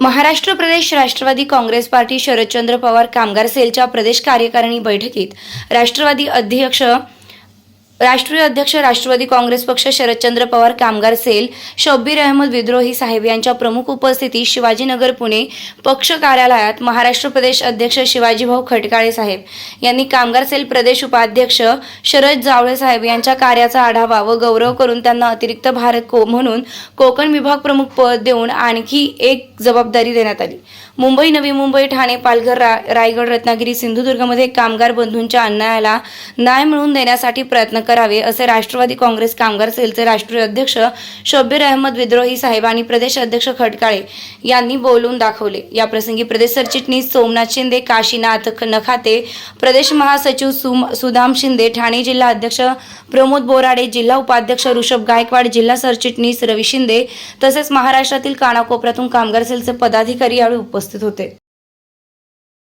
Maharashtra Pradesh Rashtrawadi Congress party Sharadchandra Pawar कामगार सेलच्या प्रदेश कार्यकारिणी बैठकीत राष्ट्रवादी अध्यक्ष राष्ट्रीय अध्यक्ष राष्ट्रवादी काँग्रेस पक्ष शरदचंद्र पवार कामगार सेल शब्बीर अहमद विद्रोही साहेब यांच्या प्रमुख उपस्थितीत शिवाजीनगर पुणे पक्ष कार्यालयात महाराष्ट्र प्रदेश अध्यक्ष शिवाजीभाऊ खटकाळे साहेब यांनी कामगार सेल प्रदेश उपाध्यक्ष शरद जावळे साहेब यांच्या कार्याचा आढावा व गौरव करून त्यांना अतिरिक्त भारत को म्हणून कोकण विभाग प्रमुख पद देऊन आणखी एक जबाबदारी देण्यात आली. मुंबई नवी मुंबई ठाणे पालघर रा, रायगड रत्नागिरी सिंधुदुर्गमध्ये कामगार बंधूंच्या अन्यायाला न्याय मिळवून देण्यासाठी प्रयत्न करावे असे राष्ट्रवादी काँग्रेस कामगार सेलचे राष्ट्रीय अध्यक्ष शब्बीर अहमद विद्रोही साहेब आणि प्रदेश अध्यक्ष खटकाळे यांनी बोलून दाखवले. याप्रसंगी प्रदेश सरचिटणीस सोमनाथ शिंदे काशीनाथ नखाते प्रदेश महासचिव सुम सुदाम शिंदे ठाणे जिल्हा अध्यक्ष प्रमोद बोराडे जिल्हा उपाध्यक्ष ऋषभ गायकवाड जिल्हा सरचिटणीस रवी शिंदे तसेच महाराष्ट्रातील कानाकोपऱ्यातून कामगार सेलचे पदाधिकारी यावेळी उपस्थित होते.